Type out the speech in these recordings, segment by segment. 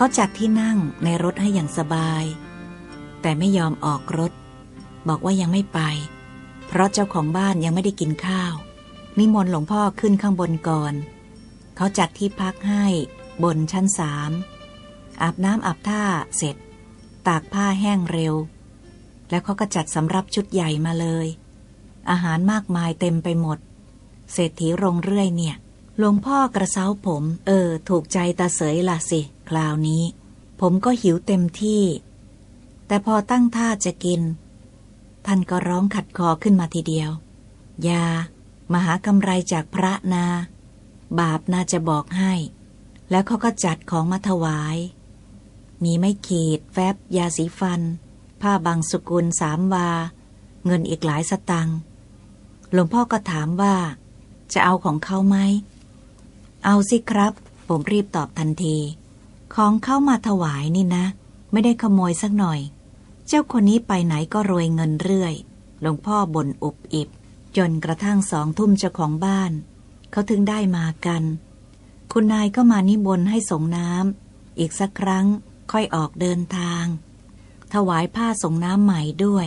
เขาจัดที่นั่งในรถให้อย่างสบาย แต่ไม่ยอมออกรถ บอกว่ายังไม่ไป เพราะเจ้าของบ้านยังไม่ได้กินข้าว นิมนต์หลวงพ่อขึ้นข้างบนก่อน เขาจัดที่พักให้บนชั้นสามอาบน้ำอาบท่าเสร็จ ตากผ้าแห้งเร็ว แล้วเขาก็จัดสำรับชุดใหญ่มาเลย อาหารมากมายเต็มไปหมด เศรษฐีรงเรื่อยเนี่ยหลวงพ่อกระเซ้าผม เออ ถูกใจตาเสยล่ะสิ คราวนี้ ผมก็หิวเต็มที่ แต่พอตั้งท่าจะกิน ท่านก็ร้องขัดคอขึ้นมาทีเดียว ยามาหากำไรจากพระนา บาปน่าจะบอกให้ แล้วเขาก็จัดของมาถวาย มีไม่ขีด แฟบ ยาสีฟัน ผ้าบางสกุลสามวา เงินอีกหลายสตังค์หลวงพ่อก็ถามว่า จะเอาของเขาไหม เอาสิครับ ผมรีบตอบทันที ของเข้ามาถวายนี่นะ ไม่ได้ขโมยสักหน่อย เจ้าคนนี้ไปไหนก็รวยเงินเรื่อย หลวงพ่อบ่นอุบอิบ จนกระทั่งสองทุ่มเจ้าของบ้าน เขาถึงได้มากัน คุณนายก็มานิมนให้สงน้ำอีกสักครั้งค่อยออกเดินทาง ถวายผ้าสงน้ำใหม่ด้วย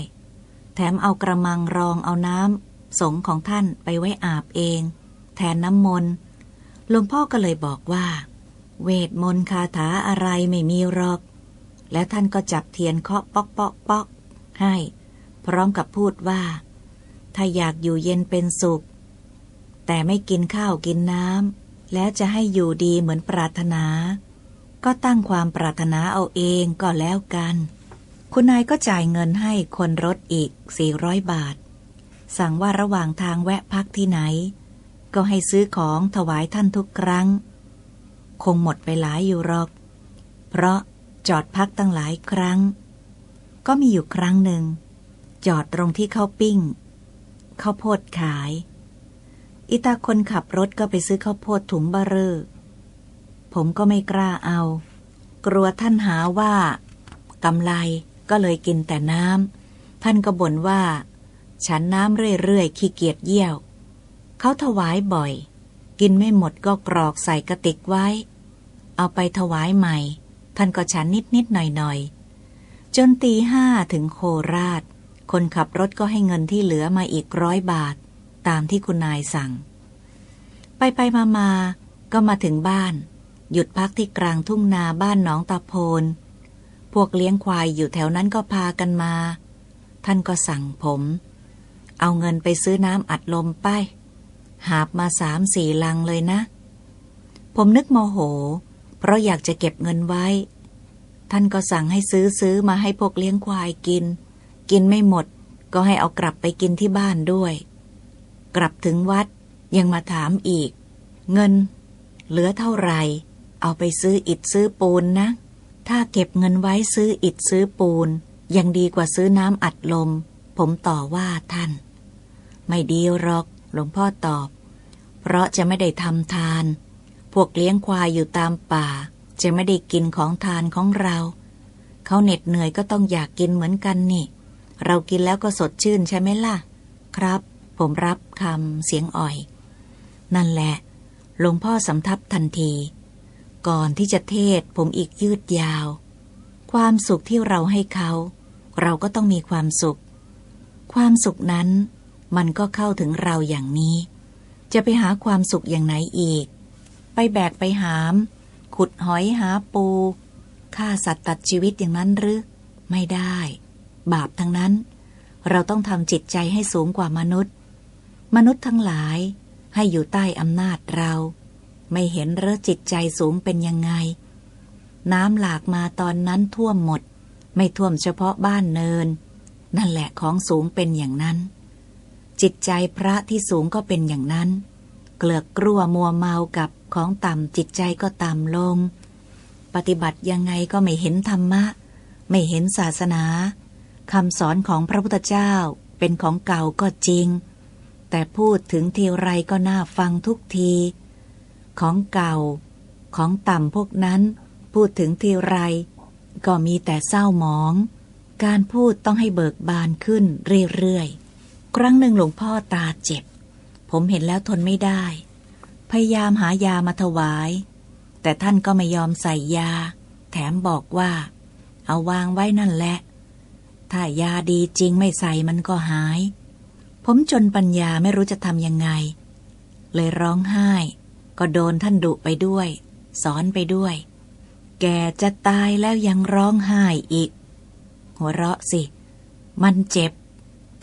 แถมเอากระมังรองเอาน้ำสงของท่านไปไว้อาบเอง แทนน้ำมนต์หลวงพ่อก็เลยบอกว่า เวทมนต์คาถาอะไรไม่มีหรอก แล้วท่านก็จับเทียนเคาะป๊อกป๊อกป๊อกให้ พร้อมกับพูดว่า ถ้าอยากอยู่เย็นเป็นสุข แต่ไม่กินข้าวกินน้ำแล้วจะให้อยู่ดีเหมือนปรารถนา ก็ตั้งความปรารถนาเอาเองก็แล้วกัน คุณนายก็จ่ายเงินให้คนรถอีก 400 บาท สั่งว่าระหว่างทางแวะพักที่ไหน ก็ให้ซื้อของถวายท่านทุกครั้ง คงหมดไปหลายอยู่หรอกเพราะจอดพักตั้งหลายครั้ง ก็มีอยู่ครั้งหนึ่ง จอดตรงที่เข้าปิ้งข้าวโพดขาย อิตาคนขับรถก็ไปซื้อข้าวโพดถุงบะเรอผมก็ไม่กล้าเอา กลัวท่านหาว่ากำไรก็เลยกินแต่น้ำท่านก็บ่นว่า ฉันน้ำเรื่อยๆ ขี้เกียจเยี่ยว เขาถวายบ่อย กินไม่หมดก็กรอกใส่กระติกไว้ เอาไปถวายใหม่ ท่านก็ฉันนิดๆหน่อยๆจนตีห้าถึงโคราช คนขับรถก็ให้เงินที่เหลือมาอีกร้อยบาท ตามที่คุณนายสั่ง ไปไปมามาก็มาถึงบ้าน หยุดพักที่กลางทุ่งนาบ้านหนองตาโพน พวกเลี้ยงควายอยู่แถวนั้นก็พากันมา ท่านก็สั่งผม เอาเงินไปซื้อน้ำอัดลมไป หาบมาสามสี่ลังเลยนะ ผมนึกโมโห เพราะอยากจะเก็บเงินไว้ ท่านก็สั่งให้ซื้อซื้อมาให้พวกเลี้ยงควายกิน กินไม่หมด ก็ให้เอากลับไปกินที่บ้านด้วย กลับถึงวัดยังมาถามอีก เงิน เหลือเท่าไหร่ เอาไปซื้ออิฐซื้อปูนนะ ถ้าเก็บเงินไว้ซื้ออิฐซื้อปูน ยังดีกว่าซื้อน้ำอัดลม ผมต่อว่าท่าน ไม่ดีหรอก หลวงพ่อตอบ เพราะจะไม่ได้ทำทาน พวกเลี้ยงควายอยู่ตามป่า จะไม่ได้กินของทานของเรา เขาเหน็ดเหนื่อยก็ต้องอยากกินเหมือนกันนี่ เรากินแล้วก็สดชื่นใช่ไหมล่ะ ครับ ผมรับคำเสียงอ่อย นั่นแหละหลวงพ่อสำทับทันที ก่อนที่จะเทศผมอีกยืดยาว ความสุขที่เราให้เขา เราก็ต้องมีความสุข ความสุขนั้นมันก็เข้าถึงเราอย่างนี้ จะไปหาความสุขอย่างไหนอีก แบกไปหาม ขุดหอยหาปูฆ่าสัตว์ตัดชีวิตอย่างนั้นหรือ ไม่ได้ บาปทั้งนั้น เราต้องทำจิตใจให้สูงกว่ามนุษย์ มนุษย์ทั้งหลายให้อยู่ใต้อำนาจเรา ไม่เห็นเรอจิตใจสูงเป็นยังไง น้ำหลากมาตอนนั้นท่วมหมด ไม่ท่วมเฉพาะบ้านเนิน นั่นแหละของสูงเป็นอย่างนั้น จิตใจพระที่สูงก็เป็นอย่างนั้น เกลือกกลัวมัวเมากับของต่ำจิตใจก็ต่ำลง ปฏิบัติยังไงก็ไม่เห็นธรรมะ ไม่เห็นศาสนาคำสอนของพระพุทธเจ้าเป็นของเก่าก็จริง แต่พูดถึงทีไรก็น่าฟังทุกที ของเก่า ของต่ำพวกนั้นพูดถึงทีไร ก็มีแต่เศร้าหมอง การพูดต้องให้เบิกบานขึ้นเรื่อยๆ ครั้งหนึ่งหลวงพ่อตาเจ็บ ผมเห็นแล้วทนไม่ได้ พยายามหายามาถวาย แต่ท่านก็ไม่ยอมใส่ยา แถมบอกว่า เอาวางไว้นั่นแหละ ถ้ายาดีจริงไม่ใส่มันก็หาย ผมจนปัญญาไม่รู้จะทำยังไง เลยร้องไห้ ก็โดนท่านดุไปด้วย สอนไปด้วย แกจะตายแล้วยังร้องไห้อีก หัวเราะสิ มันเจ็บ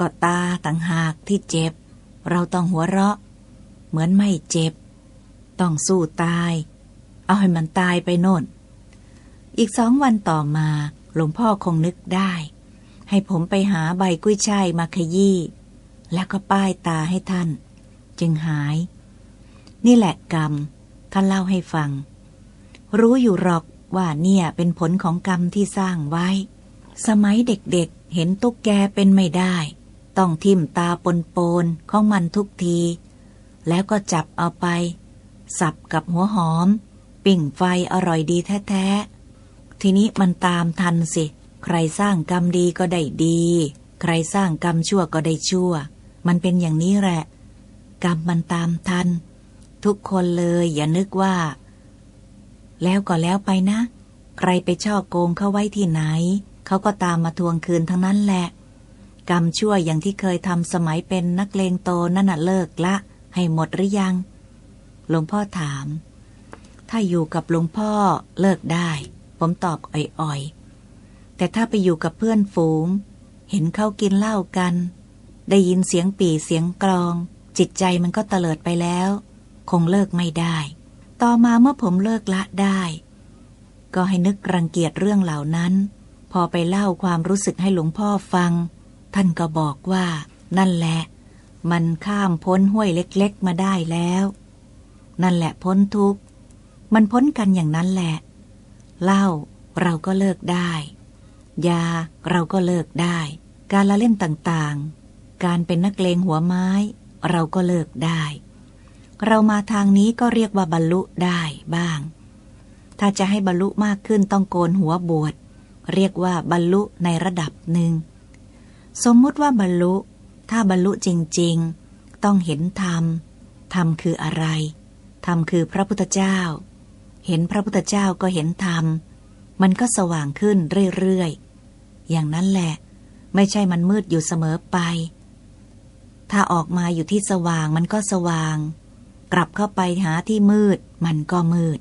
ก็ตาต่างหากที่เจ็บ เราต้องหัวเราะ เหมือนไม่เจ็บ ต้องสู้ตาย เอาให้มันตายไปโน่น อีกสองวันต่อมาหลวงพ่อคงนึกได้ ให้ผมไปหาใบกุ้ยช่ายมาขยี้ แล้วก็ป้ายตาให้ท่าน จึงหาย นี่แหละกรรม ท่านเล่าให้ฟัง รู้อยู่หรอกว่าเนี่ยเป็นผลของกรรมที่สร้างไว้ สมัยเด็กๆเห็นตุ๊กแกเป็นไม่ได้ ต้องทิ่มตาปนๆของมันทุกที แล้วก็จับเอาไป สับกับหัวหอม ปิ่งไฟอร่อยดีแท้ๆ ทีนี้มันตามทันสิ ใครสร้างกรรมดีก็ได้ดี ใครสร้างกรรมชั่วก็ได้ชั่ว มันเป็นอย่างนี้แหละ กรรมมันตามทัน ทุกคนเลยอย่านึกว่า แล้วก็แล้วไปนะ ใครไปช่อโกงเขาไว้ที่ไหน เขาก็ตามมาทวงคืนทั้งนั้นแหละ กรรมชั่วอย่างที่เคยทำสมัยเป็นนักเลงโตนั่นน่ะเลิกละ ให้หมดหรือยัง หลวงพ่อถาม ถ้าอยู่กับหลวงพ่อเลิกได้ ผมตอบอ่อยๆ แต่ถ้าไปอยู่กับเพื่อนฝูง เห็นเขากินเหล้ากัน ได้ยินเสียงปี่เสียงกรอง จิตใจมันก็เตลิดไปแล้ว คงเลิกไม่ได้ ต่อมาเมื่อผมเลิกละได้ ก็ให้นึกรังเกียจเรื่องเหล่านั้น พอไปเล่าความรู้สึกให้หลวงพ่อฟัง ท่านก็บอกว่า นั่นแหละ มันข้ามพ้นห้วยเล็กๆมาได้แล้ว นั่นแหละพ้นทุกข์ มันพ้นกันอย่างนั้นแหละ เล้าเราก็เลิกได้ ยาเราก็เลิกได้ การละเล่นต่างๆ การเป็นนักเลงหัวไม้ เราก็เลิกได้ เรามาทางนี้ก็เรียกว่าบรรลุได้บ้าง ถ้าจะให้บรรลุมากขึ้นต้องโกนหัวบวชเรียกว่าบรรลุในระดับหนึ่ง สมมุติว่าบรรลุ ถ้าบรรลุจริง ๆ ต้องเห็นธรรม ธรรมคืออะไร ธรรมคือพระพุทธเจ้า เห็นพระพุทธเจ้าก็เห็นธรรม มันก็สว่างขึ้นเรื่อยๆ อย่างนั้นแหละ ไม่ใช่มันมืดอยู่เสมอไป ถ้าออกมาอยู่ที่สว่างมันก็สว่าง กลับเข้าไปหาที่มืด มันก็มืด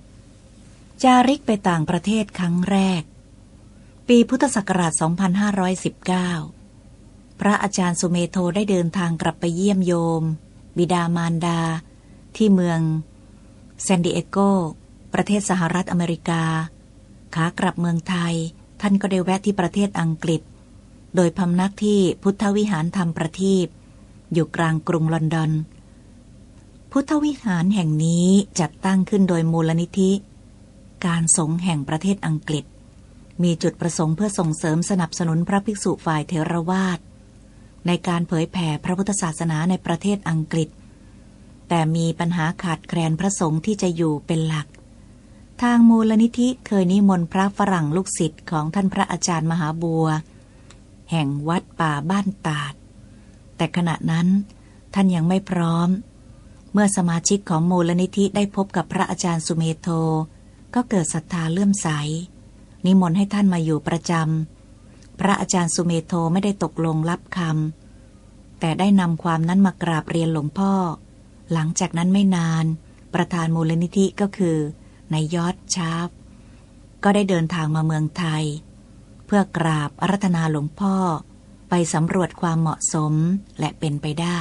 จาริกไปต่างประเทศครั้งแรก ปีพุทธศักราช 2519 พระอาจารย์สุเมโทได้เดินทางกลับไปเยี่ยมโยม บิดามารดา ที่เมืองแซนดิเอโก ประเทศสหรัฐอเมริกา ขากลับเมืองไทย ท่านก็ได้แวะที่ประเทศอังกฤษ โดยพำนักที่พุทธวิหารธรรมประทีปอยู่กลางกรุงลอนดอน พุทธวิหารแห่งนี้จัดตั้งขึ้นโดยมูลนิธิ การสงฆ์แห่งประเทศอังกฤษ มีจุดประสงค์เพื่อส่งเสริมสนับสนุนพระภิกษุฝ่ายเทรวาส ในการเผยแผ่พระพุทธศาสนาในประเทศอังกฤษ แต่มีปัญหาขาดแคลนพระสงฆ์ที่จะอยู่เป็นหลัก ทางมูลนิธิเคยนิมนต์พระฝรั่งลูกศิษย์ของท่านพระอาจารย์มหาบัว แห่งวัดป่าบ้านตาด แต่ขณะนั้นท่านยังไม่พร้อม เมื่อสมาชิกของมูลนิธิได้พบกับพระอาจารย์สุเมโท ก็เกิดศรัทธาเลื่อมใส นิมนต์ให้ท่านมาอยู่ประจำ พระอาจารย์สุเมโทไม่ได้ตกลงรับคำแต่ได้นำความนั้นมากราบเรียนหลวงพ่อ หลังจากนั้นไม่นาน ประธานมูลนิธิก็คือนายยอดชาฟก็ได้เดินทางมาเมืองไทย เพื่อกราบอารัธนาหลวงพ่อ ไปสำรวจความเหมาะสมและเป็นไปได้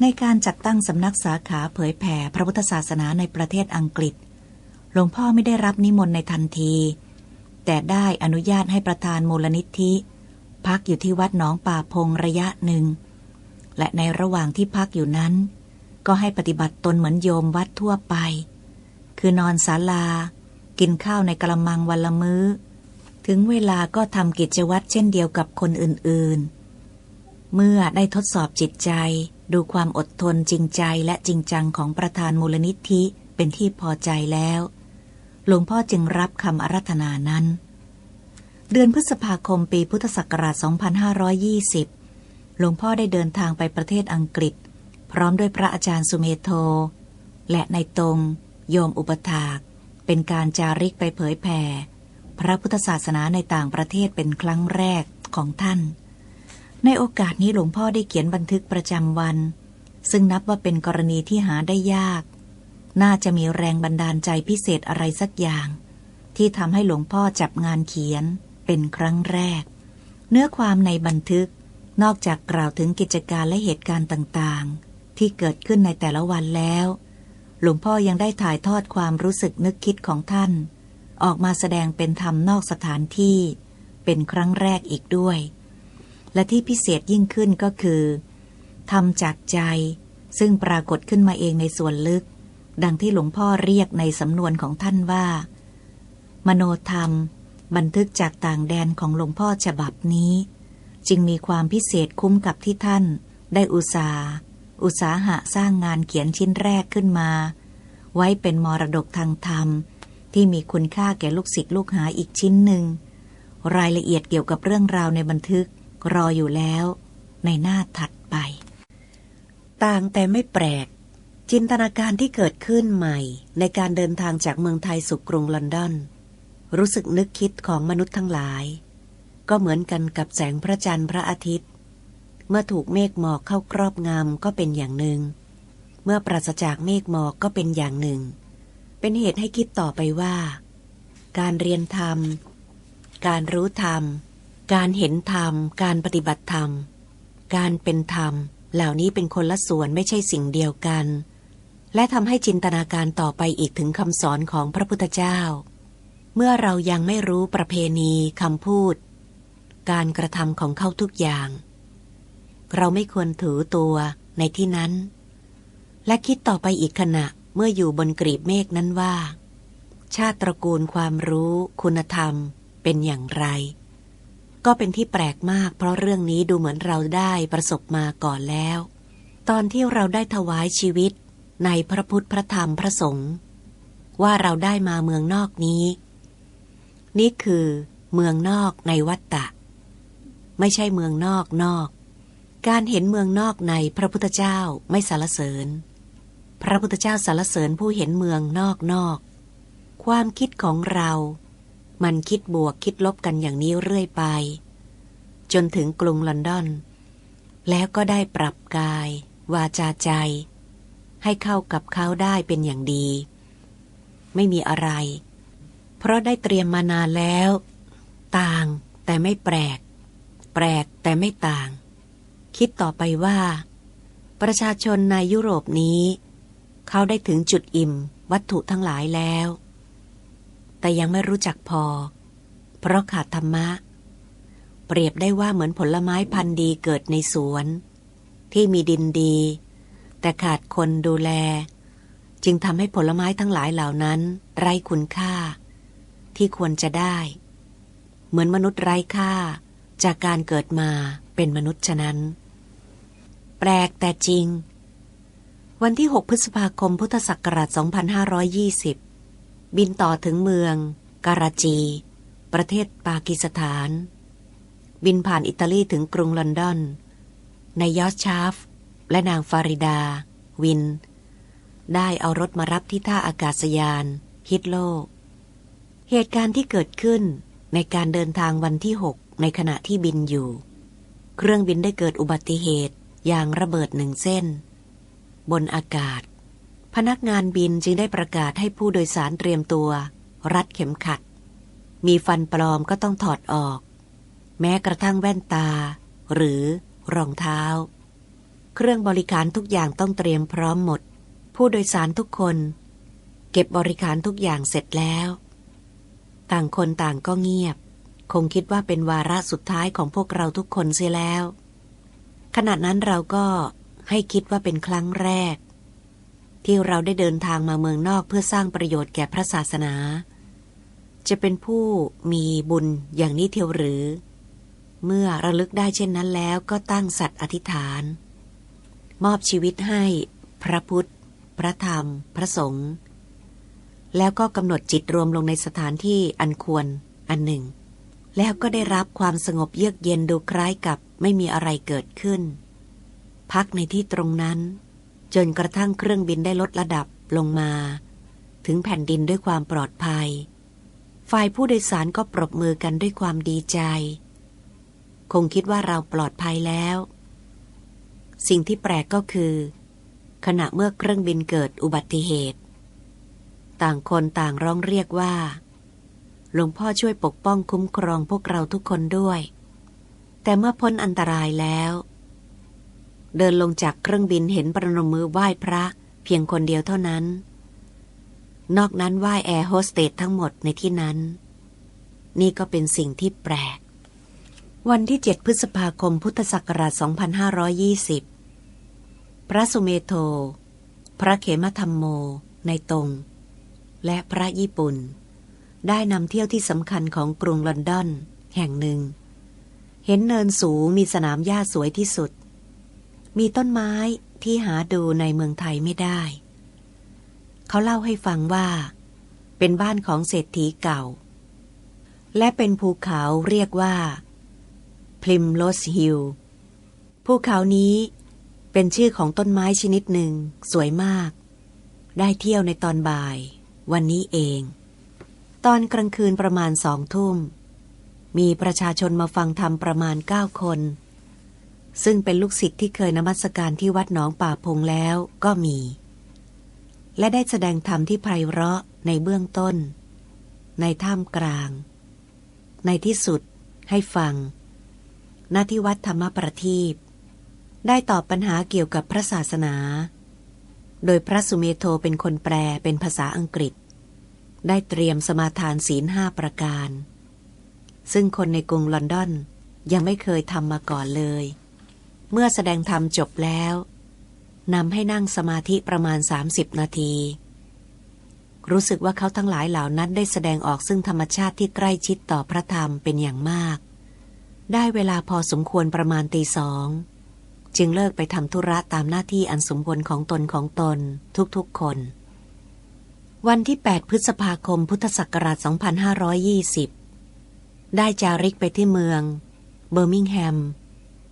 ในการจัดตั้งสำนักสาขาเผยแผ่พระพุทธศาสนาในประเทศอังกฤษ หลวงพ่อไม่ได้รับนิมนต์ในทันที แต่ได้อนุญาตให้ประธานมูลนิธิ พักอยู่ที่วัดหนองป่าพงระยะหนึ่ง และในระหว่างที่พักอยู่นั้น ก็ให้ปฏิบัติตนเหมือนโยมวัดทั่วไป คือนอนศาลา กินข้าวในกระมังวันละมื้อ ถึงเวลาก็ทำกิจวัตรเช่นเดียวกับคนอื่นๆ เมื่อได้ทดสอบจิตใจ ดูความอดทนจริงใจและจริงจังของประธานมูลนิธิเป็นที่พอใจแล้ว หลวงพ่อจึงรับคำอารัธนานั้น เดือนพฤษภาคมปีพุทธศักราช 2520 หลวงพ่อได้เดินทางไปประเทศอังกฤษ พร้อมด้วยพระอาจารย์สุเมโท และในตรง โยมอุปถาก เป็นการจาริกไปเผยแผ่พระพุทธศาสนาในต่างประเทศเป็นครั้งแรกของท่าน ในโอกาสนี้หลวงพ่อได้เขียนบันทึกประจำวัน ซึ่งนับว่าเป็นกรณีที่หาได้ยาก น่าจะมีแรงบันดาลใจพิเศษอะไรสักอย่าง ที่ทำให้หลวงพ่อจับงานเขียนเป็นครั้งแรก เนื้อความในบันทึกนอกจากกล่าวถึงกิจการและเหตุการณ์ต่างๆ ที่เกิดขึ้นในแต่ละวันแล้ว หลวงพ่อยังได้ถ่ายทอดความรู้สึกนึกคิดของท่าน ออกมาแสดงเป็นธรรมนอกสถานที่ เป็นครั้งแรกอีกด้วย และที่พิเศษยิ่งขึ้นก็คือทำจากใจซึ่งปรากฏขึ้นมาเองในส่วนลึก ดังที่หลวงพ่อเรียกในสำนวนของท่านว่า มโนธรรม บันทึกจากต่างแดนของหลวงพ่อฉบับนี้ จึงมีความพิเศษคุ้มกับที่ท่าน ได้อุตสาอุตสาหะสร้างงานเขียนชิ้นแรกขึ้นมา ไว้เป็นมรดกทางธรรม ที่มีคุณค่าแก่ลูกศิษย์ลูกหาอีกชิ้นหนึ่ง รายละเอียดเกี่ยวกับเรื่องราวในบันทึกรออยู่แล้ว ในหน้าถัดไป ต่างแต่ไม่แปลก จินตนาการที่เกิดขึ้นใหม่ ในการเดินทางจากเมืองไทยสู่กรุงลอนดอน รู้สึกนึกคิดของมนุษย์ทั้งหลาย ก็เหมือนกันกับแสงพระจันทร์พระอาทิตย์ เมื่อถูกเมฆหมอกเข้าครอบงำก็เป็นอย่างหนึ่ง เมื่อปราศจากเมฆหมอกก็เป็นอย่างหนึ่ง เป็นเหตุให้คิดต่อไปว่า การเรียนธรรม การรู้ธรรม การเห็นธรรม การปฏิบัติธรรม การเป็นธรรม เหล่านี้เป็นคนละส่วนไม่ใช่สิ่งเดียวกัน และทำให้จินตนาการต่อไปอีกถึงคำสอนของพระพุทธเจ้า เมื่อเรายังไม่รู้ประเพณีคำพูด การกระทำของเขาทุกอย่าง เราไม่ควรถือตัวในที่นั้น และคิดต่อไปอีกขณะเมื่ออยู่บนกรีบเมฆนั้นว่า ชาติตระกูลความรู้คุณธรรมเป็นอย่างไร ก็เป็นที่แปลกมากเพราะเรื่องนี้ดูเหมือนเราได้ประสบมาก่อนแล้ว ตอนที่เราได้ถวายชีวิต ในพระพุทธพระธรรมพระสงฆ์ว่าเราได้มาเมืองนอกนี้ นี่คือเมืองนอกในวัตตะ ไม่ใช่เมืองนอกนอก การเห็นเมืองนอกในพระพุทธเจ้าไม่สารเสริญ พระพุทธเจ้าสารเสริญผู้เห็นเมืองนอกนอก ความคิดของเรา มันคิดบวกคิดลบกันอย่างนี้เรื่อยไป จนถึงกรุงลอนดอน แล้วก็ได้ปรับกาย วาจาใจ ให้เข้ากับเขาได้เป็นอย่างดี ไม่มีอะไร เพราะได้เตรียมมานานแล้ว ต่างแต่ไม่แปลก แปลกแต่ไม่ต่าง คิดต่อไปว่า ประชาชนในยุโรปนี้ เขาได้ถึงจุดอิ่มวัตถุทั้งหลายแล้ว แต่ยังไม่รู้จักพอ เพราะขาดธรรมะ เปรียบได้ว่าเหมือนผลไม้พันธุ์ดีเกิดในสวน ที่มีดินดี แต่ขาดคนดูแล จึงทำให้ผลไม้ทั้งหลายเหล่านั้น ไร้คุณค่า ที่ควรจะได้ เหมือนมนุษย์ไร้ค่า จากการเกิดมาเป็นมนุษย์ฉะนั้น แปลกแต่จริง วันที่ 6 พฤษภาคมพุทธศักราช 2520 บินต่อถึงเมือง การาจี ประเทศปากีสถาน บินผ่านอิตาลีถึงกรุงลอนดอน ในยยอสชาฟ และนางฟาริดา วิน ได้เอารถมารับที่ท่าอากาศยาน ฮิตโลเหตุการณ์ที่เกิดขึ้นในการเดินทางวันที่ 6 ในขณะที่บินอยู่ เครื่องบินได้เกิดอุบัติเหตุยางระเบิดหนึ่งเส้น บนอากาศ พนักงานบินจึงได้ประกาศให้ผู้โดยสารเตรียมตัว รัดเข็มขัด มีฟันปลอมก็ต้องถอดออก แม้กระทั่งแว่นตา หรือรองเท้า เครื่องบริการทุกอย่างต้องเตรียมพร้อมหมด ผู้โดยสารทุกคน เก็บบริการทุกอย่างเสร็จแล้ว ต่างคนต่างก็เงียบ คงคิดว่าเป็นวาระสุดท้ายของพวกเราทุกคนเสียแล้ว ขณะนั้นเราก็ให้คิดว่าเป็นครั้งแรก ที่เราได้เดินทางมาเมืองนอกเพื่อสร้างประโยชน์แก่พระศาสนา จะเป็นผู้มีบุญอย่างนี้เทียวหรือ เมื่อระลึกได้เช่นนั้นแล้วก็ตั้งสัตว์อธิษฐาน มอบชีวิตให้ พระพุทธ พระธรรม พระสงฆ์แล้วก็กำหนดจิตรวมลงในสถานที่อันควรอันหนึ่ง แล้วก็ได้รับความสงบเยือกเย็นดูคล้ายกับไม่มีอะไรเกิดขึ้น พักในที่ตรงนั้น จนกระทั่งเครื่องบินได้ลดระดับลงมา ถึงแผ่นดินด้วยความปลอดภัยฝฝ่ายผู้โดยสารก็ปรบมือกันด้วยความดีใจ คงคิดว่าเราปลอดภัยแล้ว สิ่งที่แปลกก็คือ ขณะเมื่อเครื่องบินเกิดอุบัติเหตุ ต่างคนต่างร้องเรียกว่า หลวงพ่อช่วยปกป้องคุ้มครองพวกเราทุกคนด้วย แต่เมื่อพ้นอันตรายแล้ว เดินลงจากเครื่องบินเห็นประนมมือไหว้พระเพียงคนเดียวเท่านั้น นอกนั้นไหว้แอร์โฮสเตสทั้งหมดในที่นั้น นี่ก็เป็นสิ่งที่แปลก วันที่ 7 พฤษภาคม พุทธศักราช 2520 พระสุเมโท พระเขมธรรมโม ในตรงและพระญี่ปุ่น ได้นำเที่ยวที่สำคัญของกรุงลอนดอน แห่งหนึ่ง เห็นเนินสูงมีสนามหญ้าสวยที่สุด มีต้นไม้ที่หาดูในเมืองไทยไม่ได้ เขาเล่าให้ฟังว่า เป็นบ้านของเศรษฐีเก่า และเป็นภูเขาเรียกว่า พลิมโลสฮิลภูเขานี้เป็นชื่อของต้นไม้ชนิดหนึ่ง สวยมาก ได้เที่ยวในตอนบ่าย วันนี้เอง ตอนกลางคืนประมาณสองทุ่ม มีประชาชนมาฟังธรรมประมาณเก้าคน ซึ่งเป็นลูกศิษย์ที่เคยนมัสการที่วัดหนองป่าพงแล้วก็มี และได้แสดงธรรมที่ไพเราะในเบื้องต้น ในท่ามกลาง ในที่สุดให้ฟัง ณที่วัดธรรมประทีปได้ตอบปัญหาเกี่ยวกับพระศาสนา โดยพระสุเมโทเป็นคนแปลเป็นภาษาอังกฤษ ได้เตรียมสมาทานศีลห้าประการ ซึ่งคนในกรุงลอนดอนยังไม่เคยทำมาก่อนเลย เมื่อแสดงธรรมจบแล้วนำให้นั่งสมาธิประมาณ 30 นาที รู้สึกว่าเขาทั้งหลายเหล่านั้นได้แสดงออกซึ่งธรรมชาติที่ใกล้ชิดต่อพระธรรมเป็นอย่างมาก ได้เวลาพอสมควรประมาณตีสอง จึงเลิกไปทำธุระตามหน้าที่อันสมควรของตนของตนทุกๆคน วันที่ 8 พฤษภาคมพุทธศักราช 2520 ได้จาริกไปที่เมือง เบอร์มิงแฮม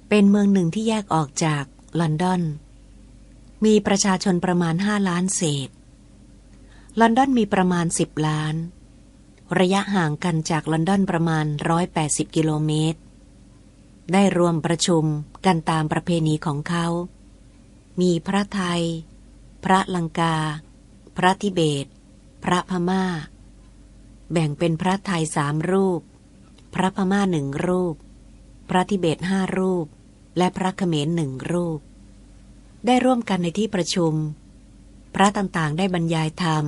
เป็นเมืองหนึ่งที่แยกออกจากลอนดอน มีประชาชนประมาณ 5 ล้านเศษ ลอนดอนมีประมาณ 10 ล้าน ระยะห่างกันจากลอนดอนประมาณ 180 กิโลเมตร ได้รวมประชุมกันตามประเพณีของเขา มีพระไทย พระลังกา พระทิเบต พระพมา่า แบ่งเป็นพระไทยสามรูป พระพม่าหนึ่งรูป พระทิเบตห้ารูป และพระเขมรหนึ่งรูป ได้ร่วมกันในที่ประชุม พระต่างๆได้บรรยายธรรม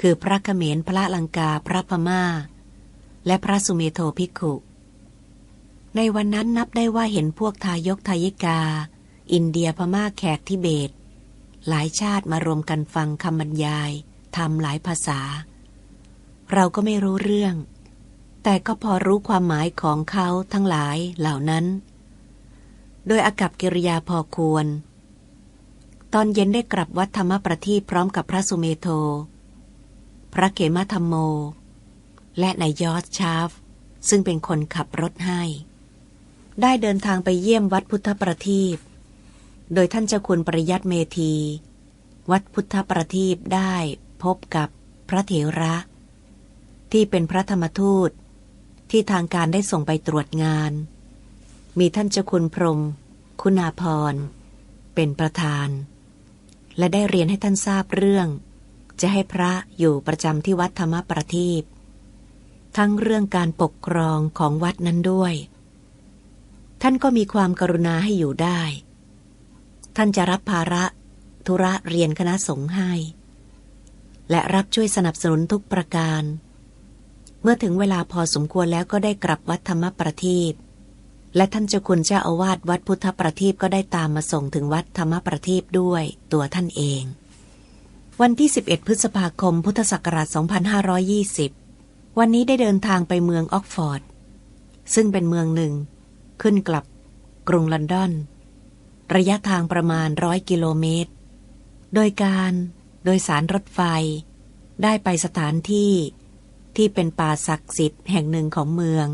คือพระเขมรพระลังกา พระพมา่า และพระสุเมโทภิกขุ ในวันนั้นนับได้ว่าเห็นพวกทายกทายิกา อินเดียพม่าแขกทิเบต หลายชาติมารวมกันฟังคำบรรยายทำหลายภาษา เราก็ไม่รู้เรื่อง แต่ก็พอรู้ความหมายของเขาทั้งหลายเหล่านั้น โดยอากับกิริยาพอควร ตอนเย็นได้กลับวัดธรรมประทีปพร้อมกับพระสุเมโท พระเขมธรรมโม และนายยอดชาฟ ซึ่งเป็นคนขับรถให้ ได้เดินทางไปเยี่ยมวัดพุทธประทีป โดยท่านเจ้าคุณปริยัติเมธี วัดพุทธประทีปได้พบกับพระเถระ ที่เป็นพระธรรมทูต ที่ทางการได้ส่งไปตรวจงาน มีท่านเจ้าคุณพรม คุณาพร เป็นประธาน และได้เรียนให้ท่านทราบเรื่อง จะให้พระอยู่ประจำที่วัดธรรมประทีป ทั้งเรื่องการปกครองของวัดนั้นด้วย ท่านก็มีความกรุณาให้อยู่ได้ ท่านจะรับภาระ ธุระเรียนคณะสงฆ์ให้ และรับช่วยสนับสนุนทุกประการ เมื่อถึงเวลาพอสมควรแล้วก็ได้กลับวัดธรรมประทีปและท่านเจ้าคุณเจ้าอาวาสวัดพุทธประทีปก็ได้ตามมาส่งถึงวัดธรรมประทีปด้วยตัวท่านเอง วันที่ 11 พฤษภาคม พุทธศักราช 2520 วันนี้ได้เดินทางไปเมืองออกฟอร์ด ซึ่งเป็นเมืองหนึ่ง ขึ้นกลับ กรุงลอนดอน ระยะทางประมาณร้อยกิโลเมตร โดยการโดยสารรถไฟ ได้ไปสถานที่ที่เป็นป่าศักดิ์สิทธิ์แห่งหนึ่งของเมือง